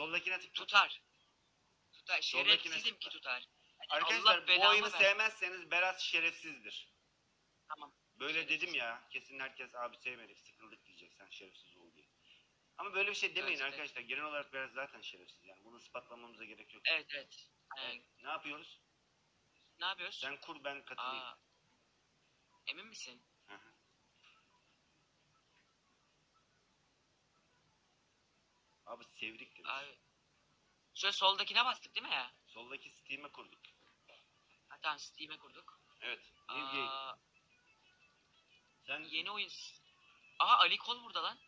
Soldakine tıkla. Tutar. Tutar. Soldakine Şerefsizim tıkla. ki tutar. Arkadaşlar Allah bu belamı oyunu versin. sevmezseniz Berat şerefsizdir. Tamam. Böyle Şerefsiz. dedim ya. Kesin herkes abi sevmedik sıkıldık diyecek sen şerefsiz ol diye. Ama böyle bir şey demeyin Evet, evet. arkadaşlar. Genel olarak Berat zaten şerefsiz. Yani bunu ispatlamamıza gerek yok. Evet evet. Aynen. Ne yapıyoruz? Ne yapıyoruz? Sen kur ben katılayım. Aa. Emin misin? Hı hı. Abi sevdik demiş. Abi. Şöyle soldakine bastık değil mi ya? Soldaki Steam'e kurduk. Ha tamam Steam'e kurduk. Evet. New game. Aa, Sen yeni oyun. Aha Ali Kol burada lan.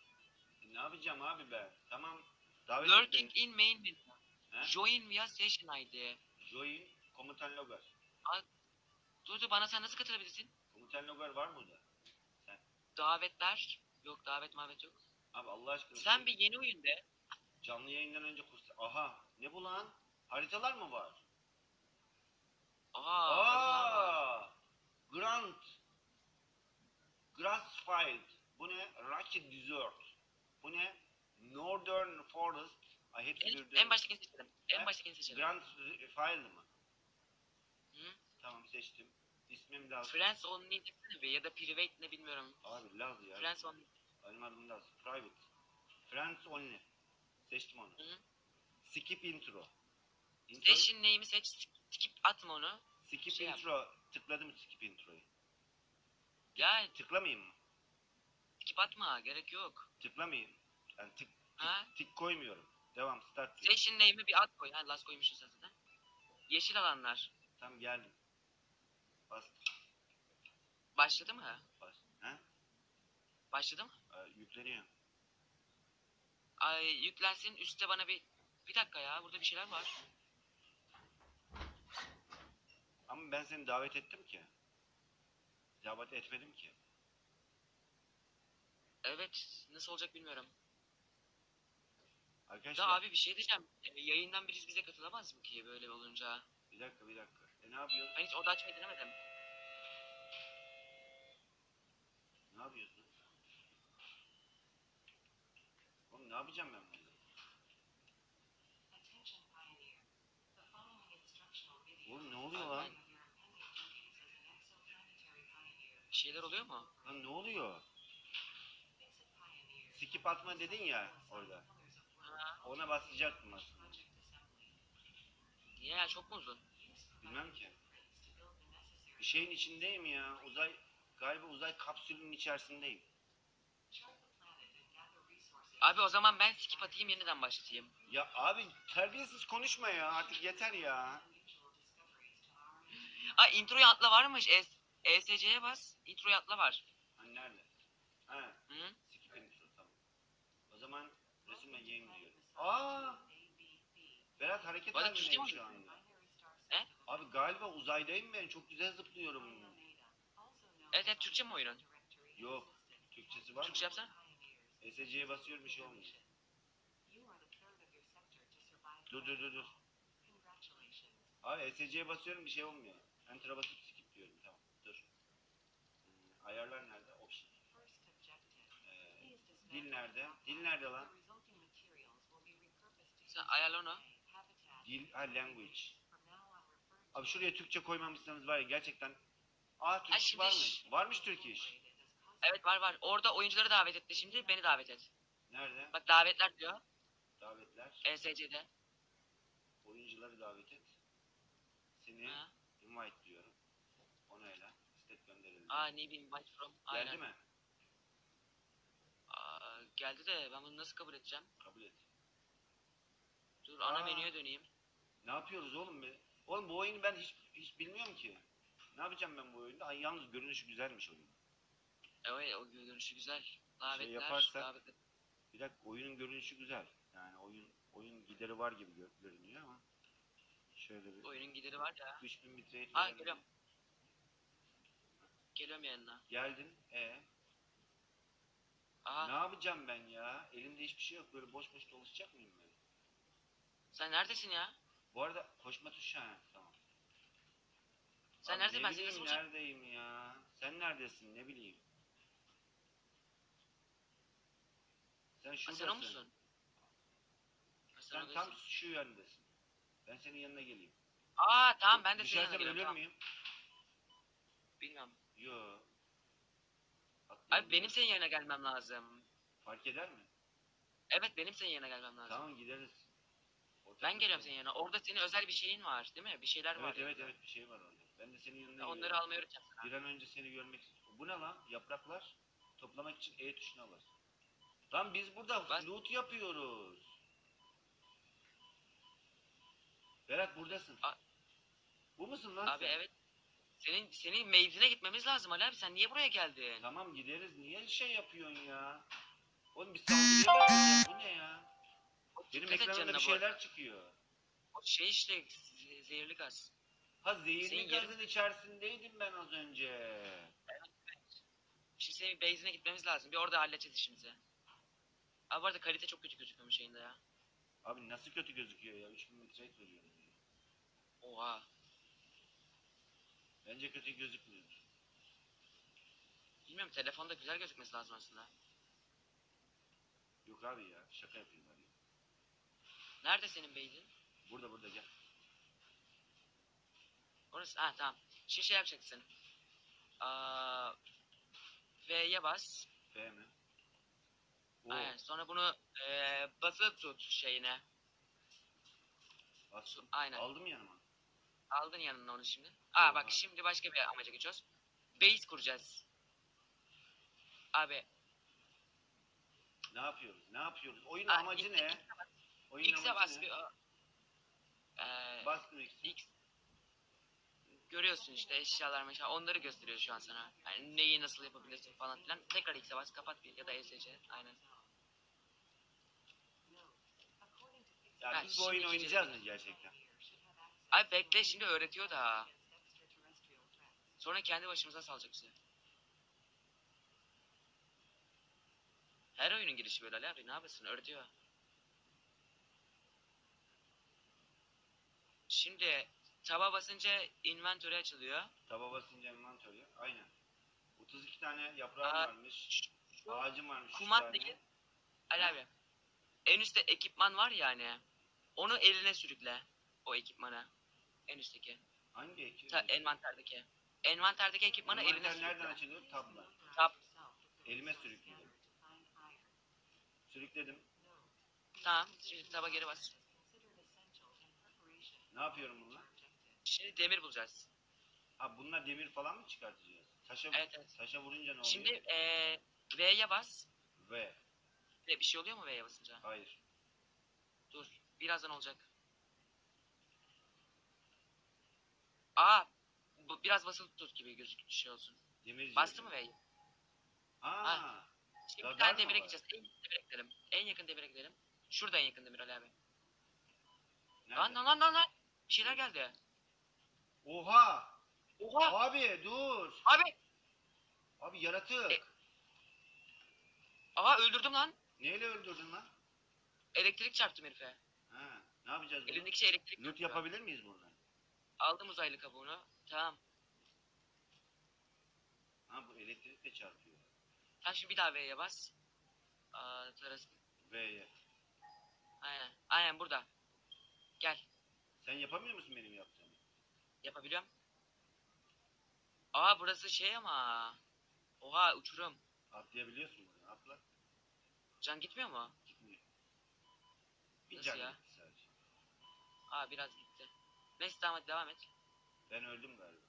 ne yapacağım abi be? Tamam. Davet Lurking et beni. in main menu. He? Join via session ID. Join komutan logar. Dur dur bana sen nasıl katılabilirsin? Komutan logar var mı burada? Davetler. Yok davet mavet yok. Abi Allah aşkına. Sen bir yeni oyun de. Canlı yayından önce kurs. Aha ne bu lan? Haritalar mı var? Aa. Aa! Grant. Grassfield. Bu ne? Rocky Desert. Bu ne? Northern Forest. Ay hepsi En, birden. en baştakini seçelim. He? En baştakini seçelim. Grand Field mı? Hı? Tamam seçtim. İsmim Laz. Friends only bir ya da private ne bilmiyorum. Abi Laz ya. Friends only. Benim adım Laz. Private. Friends only. Seçtim onu. Hı hı. Skip intro. intro Session name'i seç. Skip atma onu. skip şey yap. intro. Tıkladım skip introyu. Ya Tıklamayayım mı? skip atma gerek yok. Tıklamayayım. Yani tık, tık, Ha? tık koymuyorum. Devam start. Session name'i bir at koy. Ha last koymuşsun sen zaten. Yeşil alanlar. Tam geldim. Bastım. Başladı mı? Bas. Ha? Başladı mı? Ee, yükleniyor. Ay yüklensin üstte bana bir bir dakika ya burada bir şeyler var. Ama ben seni davet ettim ki. Davet etmedim ki. Evet nasıl olacak bilmiyorum. Arkadaşlar Da abi bir şey diyeceğim. E, yayından birisi bize katılamaz mı ki böyle olunca? bir dakika bir dakika. E ne yapıyorsun? Ben hiç oda açmayı denemedim. Ne yapıyorsun? Oğlum ne yapacağım ben video Oğlum ne oluyor lan? Bir şeyler oluyor mu? Lan ne oluyor? Skip atma dedin ya orada. Ona basacaktım aslında. niye ya çok mu uzun? Bilmem ki. Bir şeyin içindeyim ya. Uzay galiba uzay kapsülünün içerisindeyim. Abi o zaman ben skip atayım yeniden başlatayım. Ya abi terbiyesiz konuşma ya. Artık yeter ya. Aa introyu atla varmış. E ESC'ye bas. Introyu atla var. Hani nerede? Ha, Hı? skip intro tamam. O zaman resim ve game diyorum. Aa, Berat hareket Bana halindeyim şu anda. He? Abi galiba uzaydayım ben. Çok güzel zıplıyorum. Evet evet Türkçe mi oyunun? Yok. Türkçesi var mı? Türkçe yapsana. SC'ye basıyorum bir şey olmuyor. Dur dur dur dur. Abi SC'ye basıyorum bir şey olmuyor. Enter'a basıp skip diyorum. Tamam dur. Hmm, ayarlar nerede? Option. Ee, dil nerede? Dil nerede lan? Sen ayarla onu. Dil, ha language. Abi şuraya Türkçe koymamışsanız var ya gerçekten. Aa Türk iş şimdi varmış. Varmış Türk iş. Evet var var. Orada oyuncuları davet etti şimdi. Beni davet et. Nerede? Bak davetler diyor. Davetler. ESC'de. Oyuncuları davet et. Seni Ha. invite diyorum. Onayla. İstek gönderildi. Aa ne bileyim invite from. Aynen. Geldi mi? Aa, geldi de ben bunu nasıl kabul edeceğim? Kabul et. Dur ana Aa. menüye döneyim. Ne yapıyoruz oğlum be? Oğlum bu oyunu ben hiç hiç bilmiyorum ki. Ne yapacağım ben bu oyunda? Ay yalnız görünüşü güzelmiş oyun. Evet o görünüşü güzel. Davetler. Şey yaparsak- davetler. Bir dakika oyunun görünüşü güzel. Yani oyun oyun gideri var gibi gö- görünüyor ama şöyle bir Oyunun gideri var ya. 3000 bitrate Ha, geliyorum. Geliyorum yanına. Geldin. E Aha ne yapacağım ben ya? Elimde hiçbir şey yok. Böyle boş boş dolaşacak mıyım ben? sen neredesin ya? Bu arada koşma tuşu ha tamam. Sen Abi neredesin ne ben seni neredeyim ya? Sen neredesin ne bileyim. Sen şuradasın. musun? Ha, sen tam şu yöndesin. Ben senin yanına geleyim. Aa tamam ben de senin yanına Düşersem geliyorum. ölür Tamam. müyüm? Bilmiyorum. Yo. Abi benim senin yerine gelmem lazım. Fark eder mi? Evet benim senin yerine gelmem lazım. Tamam gideriz. Ortak Ben geliyorum nokta. senin yanına. Orada senin özel bir şeyin var değil mi? Bir şeyler var. Evet evet yanında. evet bir şey var orada. Ben de senin yanına Ben Onları geliyorum. almayı öğreteceğim sana. Bir an önce seni görmek istiyorum. Bu ne lan? Yapraklar. Toplamak için E tuşuna bas. Lan biz burada Bas. loot yapıyoruz. Berat buradasın. A- Bu musun lan Abi sen? evet. Senin senin meyzine gitmemiz lazım Ali abi. Sen niye buraya geldin? Tamam gideriz. Niye şey yapıyorsun ya? Oğlum biz saldırıya? Bu ne ya? Benim Dikkat ekranımda bir bu şeyler çıkıyor. O şey işte ze- zehirli gaz. Ha zehirli Senin yerin- gazın içerisindeydim ben az önce. Şimdi senin base'ine gitmemiz lazım. Bir orada halledeceğiz işimizi. Abi bu arada kalite çok kötü gözüküyormuş şeyinde ya. Abi nasıl kötü gözüküyor ya? 3000 metre veriyorum. ya. Oha. Bence kötü gözükmüyor. Bilmiyorum telefonda güzel gözükmesi lazım aslında. Yok abi ya şaka yapıyorlar ya. Nerede senin base'in? Burada burada gel. Orası. Ha tamam. Şimdi şey yapacaksın. Aa, V'ye bas. F mi? Oo, Aynen. Sonra bunu eee basılı tut şeyine. bastım. Aynen. Aldım yanıma. Aldın yanına onu şimdi. Aa Oha. bak şimdi başka bir amaca geçiyoruz. Base kuracağız. Abi. Ne yapıyoruz? Ne yapıyoruz? Oyunun aa, amacı X- ne? Oyunun X'e amacı bas ne? bir. Eee Bastım X'e. X. Görüyorsun işte eşyalar meşya onları gösteriyor şu an sana. Yani neyi nasıl yapabilirsin falan filan. Tekrar X'e bas kapat bir ya da ESC aynen. Ya Ha, biz bu oyunu şimdi oynayacağız mı gerçekten? Abi bekle şimdi öğretiyor da. Sonra kendi başımıza salacak bizi. Her oyunun girişi böyle Ali abi ne yapıyorsun öğretiyor. Şimdi taba basınca inventory açılıyor. Taba basınca envantörü. Aynen. 32 tane yaprağım Aa, varmış. Şu Ağacım varmış. üç kumandayı tane. Ali abi. En üstte ekipman var ya hani. Onu eline sürükle. O ekipmanı. En üstteki. Hangi ekip? Ta, envanterdeki. Envanterdeki ekipmanı eline Envanter sürükle. nereden açılıyor? Tabla. Tab. Elime sürükledim. Sürükledim. Tamam. Şimdi taba geri bas. Ne yapıyorum bununla? Şimdi demir bulacağız. Ha bununla demir falan mı çıkartacağız? Taşa, Evet, evet. taşa vurunca ne oluyor? Şimdi eee V'ye bas. V. Ve bir şey oluyor mu V'ye basınca? Hayır. Dur. Birazdan olacak. Aa. Bu biraz basılı tut gibi gözük şey olsun. Demir Bastı mı V'yi? Aa. Ha. Şimdi bir Radar tane mı demire var? gideceğiz. En yakın demire gidelim. En yakın demire gidelim. Şurada en yakın demir Ali abi. Nerede? Lan lan lan lan lan. Bir şeyler geldi. Oha! Oha. Abi dur. Abi. Abi yaratık. E- Aha öldürdüm lan. Neyle öldürdün lan? Elektrik çarptım herife. Ha, ne yapacağız bunu? Elimdeki şey elektrik Loot çarptı. yapabilir miyiz buradan? Aldım uzaylı kabuğunu. Tamam. Ha bu elektrikle çarpıyor. Tamam şimdi bir daha V'ye bas. Aa, tarası. V'ye. Aynen. Aynen burada. Gel. Sen yapamıyor musun benim yaptığımı? Yapabiliyorum. Aa burası şey ama. Oha uçurum. Atlayabiliyorsun buradan. Atla. Can gitmiyor mu? Gitmiyor. Bir Nasıl can ya? gitti sadece. Aa biraz gitti. Neyse tamam hadi devam et. Ben öldüm galiba.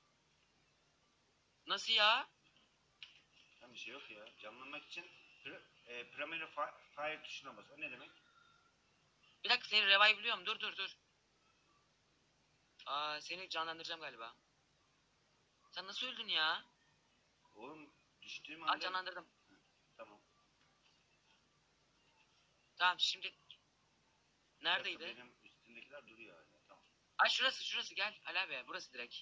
Nasıl ya? Tam bir şey yok ya. Canlanmak için pr e, primary fi- fire tuşuna bas. O ne demek? Bir dakika seni revive'lıyorum. Dur dur dur. Aa seni canlandıracağım galiba. Sen nasıl öldün ya? Oğlum düştüğüm Aa anda... canlandırdım. Tamam. Tamam şimdi. Neredeydi? Benim üstündekiler duruyor hala. Tamam. Ay şurası şurası gel. Ali abi burası direkt.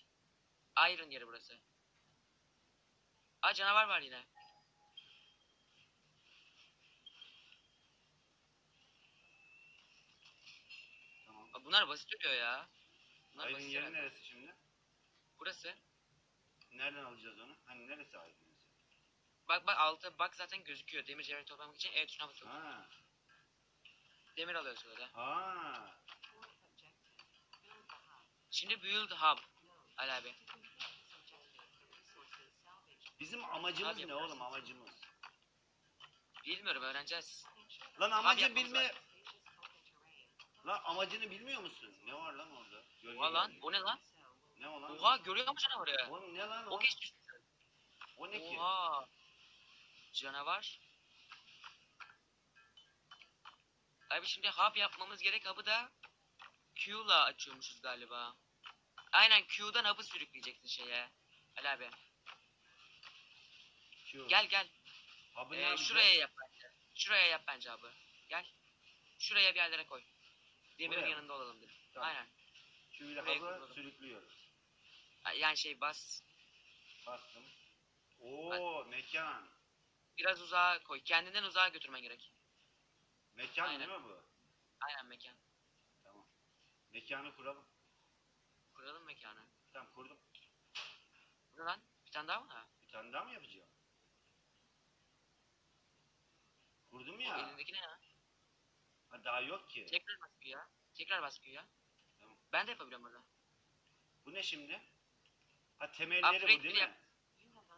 Iron yeri burası. Aa canavar var yine. Tamam. Aa, bunlar basit ölüyor ya. Bunlar Aydın basit yeri herhalde. neresi şimdi? Burası. Nereden alacağız onu? Hani neresi Aydın? Bak bak altı bak zaten gözüküyor. Demir cevheri toplamak için E tuşuna. Ha. demir alıyoruz böyle. Ha. Şimdi build hub. Ali abi. Bizim amacımız Abi ne yaparsın. oğlum amacımız? Bilmiyorum öğreneceğiz. Lan amacı yapmamız bilme... lazım. Lan amacını bilmiyor musun? Ne var lan orada? Gölge Oha lan gölge. o ne lan? Ne o lan? Oha görüyor musun oraya? Oğlum ne lan o? O geç O ne ki? Oha. Canavar. Abi şimdi hub yapmamız gerek. Hub'ı da Q'la açıyormuşuz galiba. Aynen Q'dan hub'ı sürükleyeceksin şeye. Ali abi. Gel gel. Abi ne Ee, şuraya yap bence. Şuraya yap bence abi. Gel. Şuraya bir yerlere koy. Demirin Buraya yanında olalım dedim. Tamam. Aynen. Şöyle Buraya hava koyalım. sürüklüyoruz. Yani şey bas. Bastım. Oo mekan. Biraz uzağa koy. Kendinden uzağa götürmen gerek. Mekan Aynen. değil mi bu? Aynen mekan. Tamam. Mekanı kuralım. Kuralım mekanı. Tamam kurdum. Bu ne lan? Bir tane daha mı? Bir tane daha mı yapacağım? Kurdum O ya. elindeki ne ya? Ha, daha yok ki. Tekrar bas ya. Tekrar bas ya. Tamam. Ben de yapabiliyorum burada. Bu ne şimdi? Ha temelleri Upgrade bu değil bir mi? yap.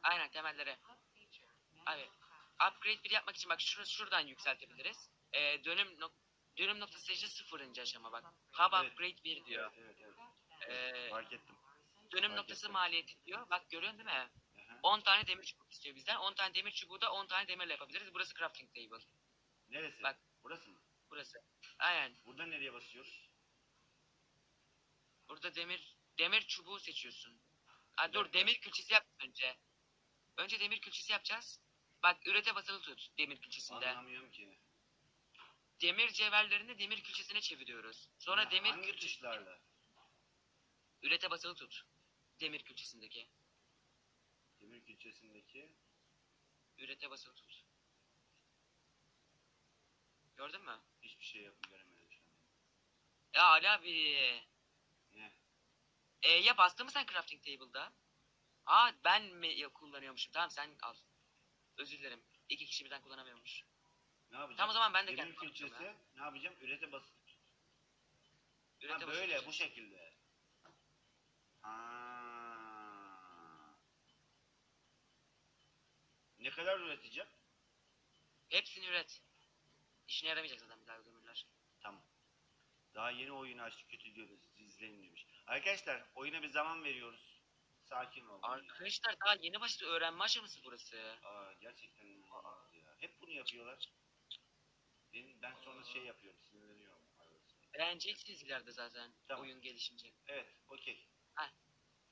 Aynen feature. Abi. Upgrade bir yapmak için bak şur şuradan yükseltebiliriz. Ee, dönüm nok dönüm noktası işte sıfırıncı aşama bak. Hub Evet. upgrade 1 diyor. Evet evet evet. Ee, Fark ettim. dönüm fark noktası ettim. maliyeti diyor. Bak görüyorsun değil mi? Aha. 10 tane demir çubuk istiyor bizden. 10 tane demir çubuğu da 10 tane demirle yapabiliriz. Burası crafting table. Neresi? Bak. Burası mı? Burası. Aynen. Burada nereye basıyoruz? Burada demir demir çubuğu seçiyorsun. Ha, dur demir külçesi yap önce. Önce demir külçesi yapacağız. Bak ürete basılı tut demir külçesinde. Anlamıyorum ki. Demir cevherlerini demir külçesine çeviriyoruz. Sonra Ha, demir Hangi külçesi tuşlarla? ürete basılı tut. Demir külçesindeki. Demir külçesindeki. Ürete basılı tut. Gördün mü? Hiçbir şey yapıp göremedim şu an. Ya Ali abi. Ne? E'ye bastın mı sen crafting table'da? Aa ben mi ya- kullanıyormuşum? Tamam sen al. Özür dilerim. İki kişi birden kullanamıyormuş. Ne yapacağım? Tamam o zaman ben de Demir kendim külçesi kullanacağım ne yapacağım? Ürete basıp. Ürete Ha böyle bu şekilde. Ha. Ne kadar üreteceğim? Hepsini üret. İşine yaramayacak zaten bir daha o demirler. Tamam. Daha yeni oyunu açtık kötü diyoruz. İzleyin demiş. Arkadaşlar oyuna bir zaman veriyoruz. Sakin olun. Arkadaşlar daha yeni başladı öğrenme aşaması burası. Aa, gerçekten inanılmaz ya. Hep bunu yapıyorlar. Ben, ben sonra şey yapıyorum. Sinirleniyorum. Öğreneceksiniz ileride zaten Tamam. oyun gelişince. Evet. Okey.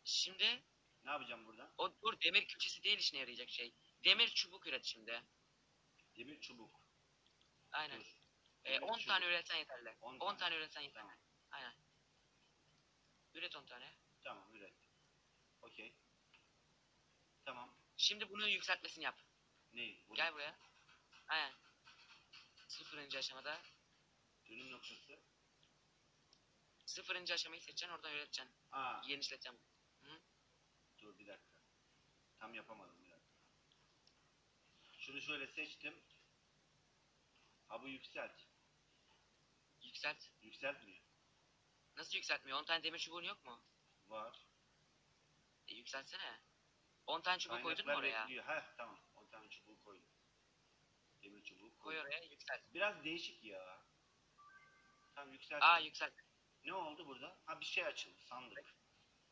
Şimdi Ne yapacağım burada? o dur demir külçesi değil işine yarayacak şey. Demir çubuk üret şimdi. Demir çubuk. Aynen. Dur. Ee, Demir 10 çubuk. tane üretsen yeterli. 10 10 tane. tane üretsen yeterli. Tamam. Aynen. Üret 10 tane. Tamam üret. Okey. Tamam. Şimdi bunu yükseltmesini yap. Ne? Bunu Gel buraya. Aynen. Sıfırıncı aşamada. Dönüm noktası. Sıfırıncı aşamayı seçeceksin oradan üreteceksin. Aa, Genişleteceksin. dur bir dakika. Tam yapamadım bir dakika. Şunu şöyle seçtim. Ha bu yükselt. Yükselt. Yükseltmiyor. Nasıl yükseltmiyor? 10 tane demir çubuğun yok mu? Var. E, yükseltsene. 10 tane çubuk koydun mu oraya? bekliyor. Heh tamam. 10 tane çubuğu koydum. Demir çubuğu Koy koydum. oraya yükselt. Biraz değişik ya. Tam yükselt. Aa yükselt. Ne oldu burada? Ha bir şey açıldı. Sandık.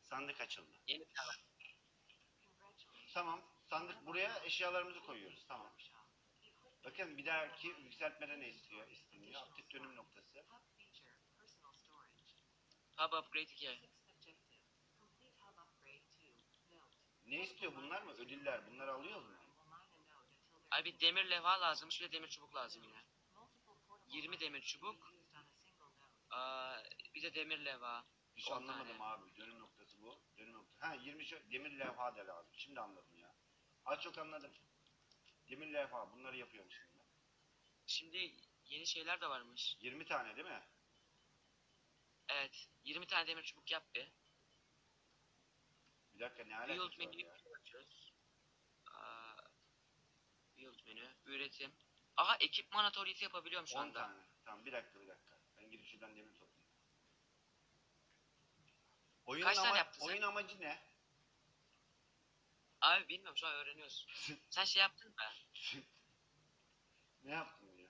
Sandık açıldı. Yeni bir tane. Tamam. Sandık buraya eşyalarımızı koyuyoruz. Tamam. Bakın bir dahaki yükseltmede ne istiyor? İsteniyor. Aktif dönüm noktası. Hub upgrade 2. Sixth objective. Complete hub upgrade 2. Note. Ne istiyor bunlar mı? Ödüller. Bunları alıyoruz mu? Will mine a node until there Ay bir demir levha lazımmış de demir çubuk lazım yine. multiple portable 20 demir çubuk. Aa, bir de demir levha. Hiç 10 anlamadım tane. abi. Dönüm noktası bu. Dönüm noktası. Ha 20 şu demir levha da lazım. Şimdi anladım ya. Az çok anladım. Demir levha. Bunları yapıyorum şimdi. Şimdi yeni şeyler de varmış. 20 tane değil mi? Evet. 20 tane demir çubuk yap bir. Bir dakika ne Build alakası var menüyü ya? açıyoruz. Aa, build menü. Üretim. Aha ekipman atölyesi yapabiliyorum şu 10 anda. tane. Tamam bir dakika bir dakika. Ben şuradan demir toplayayım. Oyun, Kaç tane yaptın sen? oyun amacı ne? Abi bilmiyorum şu an öğreniyoruz. Sen şey yaptın mı? ne yaptın ya?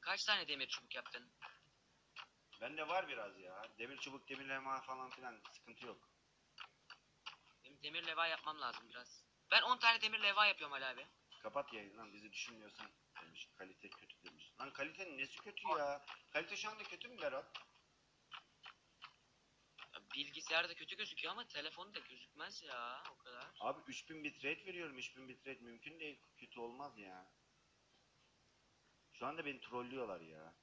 Kaç tane demir çubuk yaptın? Bende var biraz ya. Demir çubuk, demir levha falan filan sıkıntı yok. Benim demir leva yapmam lazım biraz. Ben 10 tane demir leva yapıyorum Ali abi. Kapat yayını lan bizi düşünmüyorsan demiş. Kalite kötü demiş. Lan kalitenin nesi kötü ya? Kalite şu anda kötü mü Berat? Ya Bilgisayarda kötü gözüküyor ama telefonda gözükmez ya o kadar. Abi 3000 bitrate veriyorum. 3000 bitrate mümkün değil. Kötü olmaz ya. Şu anda beni trollüyorlar ya.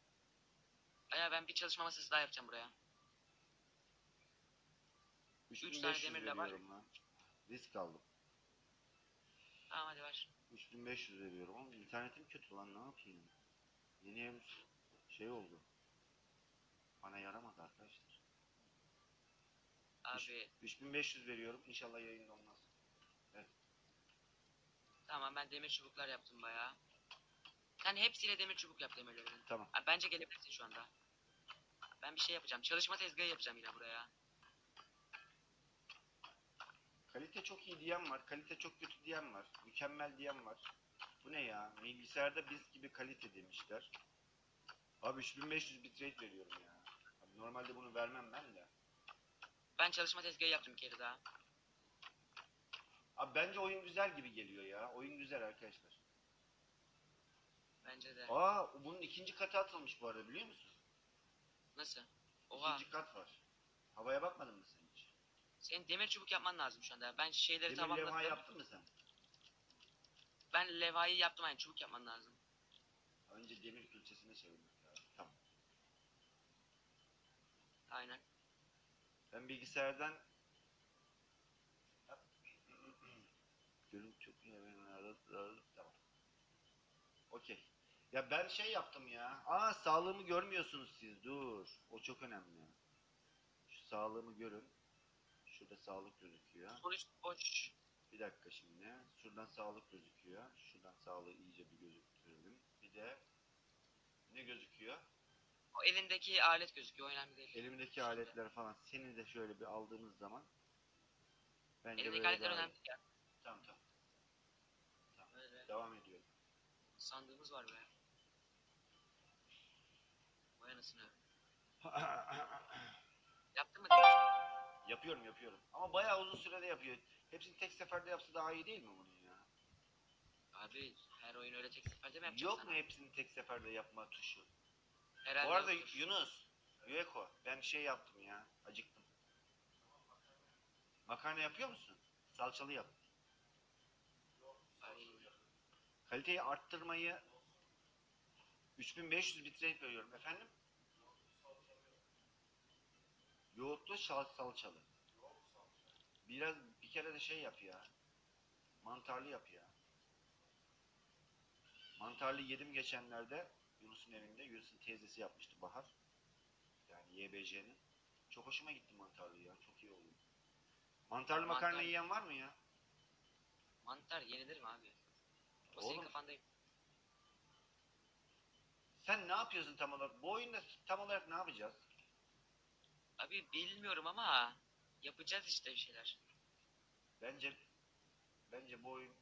Aya ben bir çalışma masası daha yapacağım buraya. tane 3500 demir de var. veriyorum lan. Risk aldım. Tamam hadi ver. 3500 veriyorum. Oğlum internetim kötü lan ne yapayım? Yeni ev şey oldu. Bana yaramadı arkadaşlar. Abi 3500 veriyorum. İnşallah yayında olmaz. tamam ben demir çubuklar yaptım bayağı. Sen hepsiyle demir çubuk yap demirlerini. Tamam. Abi bence gelebilirsin şu anda. Ben bir şey yapacağım. Çalışma tezgahı yapacağım yine buraya. Kalite çok iyi diyen var. Kalite çok kötü diyen var. Mükemmel diyen var. Bu ne ya? Bilgisayarda biz gibi kalite demişler. Abi 3500 bitrate veriyorum ya. Abi normalde bunu vermem ben de. Ben çalışma tezgahı yaptım bir kere daha. Abi bence oyun güzel gibi geliyor ya. Oyun güzel arkadaşlar. Bence de. Aa bunun ikinci katı atılmış bu arada biliyor musun? Nasıl? Oha. İkinci kat var. Havaya bakmadın mı sen hiç? Senin demir çubuk yapman lazım şu anda. Ben şeyleri Demir levha tamamladım. yaptın mı sen? Ben levhayı yaptım aynı çubuk yapman lazım. Önce demir külçesine çevirmek lazım. Tamam. Aynen. Ben bilgisayardan Görüntü çok iyi. Tamam. Okey. Ya ben şey yaptım ya. Aa sağlığımı görmüyorsunuz siz. Dur. O çok önemli. Şu sağlığımı görün. Şurada sağlık gözüküyor. Üst boş. Bir dakika şimdi. Şuradan sağlık gözüküyor. Şuradan sağlığı iyice bir gözüktürelim. Bir de ne gözüküyor? O elindeki alet gözüküyor. O önemli değil. Elimdeki aletler falan. Seni de şöyle bir aldığımız zaman bence Elindeki böyle aletler daha iyi. önemli ya. Tamam tamam. Böyle Devam ediyorum. sandığımız var be. Vay anasını. Yaptın mı yapıyorum yapıyorum. Ama bayağı uzun sürede yapıyor. Hepsini tek seferde yapsa daha iyi değil mi bunun ya? Abi her oyun öyle tek seferde mi yapacaksın? Yok mu hepsini tek seferde yapma tuşu? Herhalde Bu arada yoktur. Yunus, Yueko ben şey yaptım ya. Acıktım. Makarna yapıyor musun? Salçalı yap. Ay, Kaliteyi arttırmayı 3500 bitrate veriyorum. Efendim? Yoğurtlu sal salçalı. Biraz bir kere de şey yap ya. Mantarlı yap ya. Mantarlı yedim geçenlerde Yunus'un evinde. Yunus'un teyzesi yapmıştı Bahar. Yani YBC'nin. Çok hoşuma gitti mantarlı ya. Çok iyi oldu. Mantarlı Mantar- makarna yiyen var mı ya? mantar yenilir mi abi? O senin Oğlum. kafandayım. Sen ne yapıyorsun tam olarak? Bu oyunda tam olarak ne yapacağız? Abi bilmiyorum ama yapacağız işte bir şeyler. Bence bence bu oyun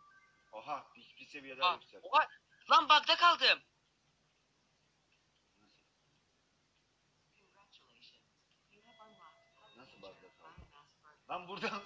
Oha bir, bir seviye daha Aa, yüksel. oha! Lan bug'da kaldım. Lan buradan